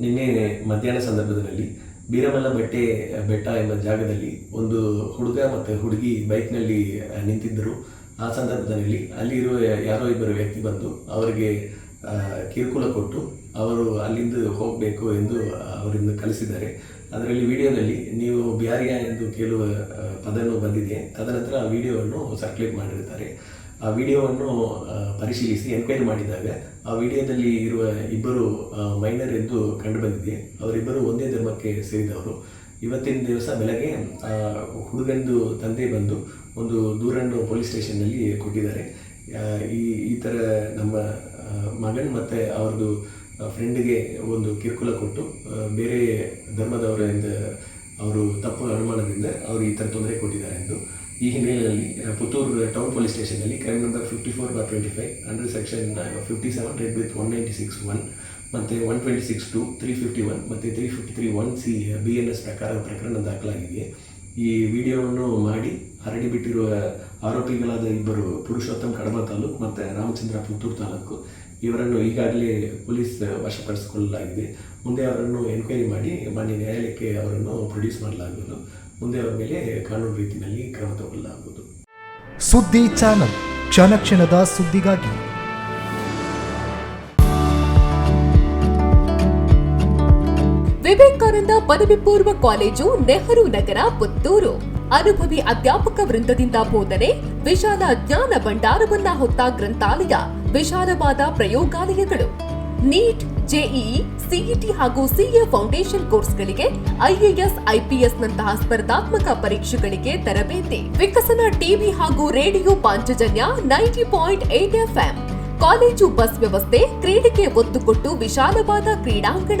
ನಿನ್ನೆ ಮಧ್ಯಾಹ್ನ ಸಂದರ್ಭದಲ್ಲಿ ಬೀರಮಲ್ಲ ಬೆಟ್ಟೆ, ಬೆಟ್ಟ ಎಂಬ ಜಾಗದಲ್ಲಿ ಒಂದು ಹುಡುಗ ಮತ್ತು ಹುಡುಗಿ ಬೈಕ್ನಲ್ಲಿ ನಿಂತಿದ್ದರು. ಆ ಸಂದರ್ಭದಲ್ಲಿ ಅಲ್ಲಿರುವ ಯಾರೋ ಇಬ್ಬರು ವ್ಯಕ್ತಿ ಬಂದು ಅವರಿಗೆ ಕಿರುಕುಳ ಕೊಟ್ಟು ಅವರು ಅಲ್ಲಿಂದ ಹೋಗಬೇಕು ಎಂದು ಅವರಿಂದ ಕಲಿಸಿದ್ದಾರೆ. ಅದರಲ್ಲಿ ವಿಡಿಯೋದಲ್ಲಿ ನೀವು ಬ್ಯಾರಿಯಾ ಎಂದು ಕೇಳುವ ಪದವನ್ನು ಬಂದಿದೆ. ತದನಂತರ ಆ ವಿಡಿಯೋವನ್ನು ಸರ್ಕ್ಯುಲೇಟ್ ಮಾಡಿರ್ತಾರೆ ಆ ವಿಡಿಯೋವನ್ನು ಪರಿಶೀಲಿಸಿ ಎನ್ಕ್ವೈರಿ ಮಾಡಿದಾಗ ಆ ವಿಡಿಯೋದಲ್ಲಿ ಇರುವ ಇಬ್ಬರು ಮೈನರ್ ಎಂದು ಕಂಡುಬಂದಿದೆ. ಅವರಿಬ್ಬರು ಒಂದೇ ಧರ್ಮಕ್ಕೆ ಸೇರಿದವರು. ಇವತ್ತಿನ ದಿವಸ ಬೆಳಗ್ಗೆ ಹುಡುಗಂದು ತಂದೆ ಬಂದು ಒಂದು ದೂರನ್ನು ಪೊಲೀಸ್ ಸ್ಟೇಷನ್ನಲ್ಲಿ ಕೊಟ್ಟಿದ್ದಾರೆ. ಈ ಈ ಥರ ನಮ್ಮ ಮಗನ್ ಮತ್ತು ಅವ್ರದ್ದು ಫ್ರೆಂಡ್ಗೆ ಒಂದು ಕಿರುಕುಳ ಕೊಟ್ಟು ಬೇರೆ ಧರ್ಮದವರಿಂದ ಅವರು ತಪ್ಪು ಅನುಮಾನದಿಂದ ಅವರು ಈ ಥರ ತೊಂದರೆ ಕೊಟ್ಟಿದ್ದಾರೆ ಎಂದು ಈ ಹಿನ್ನೆಲೆಯಲ್ಲಿ Puttur town police ಸ್ಟೇಷನಲ್ಲಿ crime number fifty four bar twenty five under section fifty seven read with one ninety six one ಮತ್ತು one twenty six two three fifty one ಮತ್ತು three fifty three one C B N S ಪ್ರಕಾರ ಪ್ರಕರಣ ದಾಖಲಾಗಿದೆ. ಈ ವಿಡಿಯೋವನ್ನು ಮಾಡಿ ಹರಡಿ ಬಿಟ್ಟಿರುವ ಆರೋಪಿಗಳಾದ ಇಬ್ಬರು ಪುರುಷೋತ್ತಮ್ ಕಡಬ ತಾಲೂಕು ಮತ್ತು ರಾಮಚಂದ್ರ ಪುತ್ತೂರು ತಾಲೂಕು, ಇವರನ್ನು ಈಗಾಗಲೇ ಪೊಲೀಸ್ ವಶಪಡಿಸಿಕೊಳ್ಳಲಾಗಿದೆ. ಮುಂದೆ ಅವರನ್ನು ಎನ್ಕ್ವೈರಿ ಮಾಡಿ ಮಾನ್ಯ ನ್ಯಾಯಾಲಯಕ್ಕೆ ಅವರನ್ನು ಪ್ರೊಡ್ಯೂಸ್ ಮಾಡಲಾಗುವುದು. ಮುಂದೆ ಅವರ ಮೇಲೆ ಕಾನೂನು ರೀತಿಯಲ್ಲಿ ಕ್ರಮ ತಗೊಳ್ಳಲಾಗುವುದು. ಸುದ್ದಿ ಚಾನಲ್, ಕ್ಷಣ ಕ್ಷಣದ ಸುದ್ದಿಗಾಗಿ ವಿವೇಕಾನಂದ ಪದವಿ ಪೂರ್ವ ಕಾಲೇಜು ನೆಹರು ನಗರ, ಪುತ್ತೂರು. ಅನುಭವಿ ಅಧ್ಯಾಪಕ ವೃಂದದಿಂದ ಬೋಧನೆ, ವಿಶಾಲ ಜ್ಞಾನ ಭಂಡಾರವನ್ನ ಹೊತ್ತ ಗ್ರಂಥಾಲಯ, ವಿಶಾಲವಾದ ಪ್ರಯೋಗಾಲಯಗಳು. ನೀಟ್, ಜೆಇಇ, ಸಿಇಟಿ ಹಾಗೂ ಸಿಎ ಫೌಂಡೇಶನ್ ಕೋರ್ಸ್ಗಳಿಗೆ ಐಎಎಸ್, ಐಪಿಎಸ್ ನಂತಹ ಸ್ಪರ್ಧಾತ್ಮಕ ಪರೀಕ್ಷೆಗಳಿಗೆ ತರಬೇತಿ. ವಿಕಸನ ಟಿವಿ ಹಾಗೂ radio Panchajanya ninety point eight FM. College bus ವ್ಯವಸ್ಥೆ, ಕ್ರೀಡೆಗೆ ಒತ್ತು ಕೊಟ್ಟು ವಿಶಾಲವಾದ ಕ್ರೀಡಾಂಗಣ.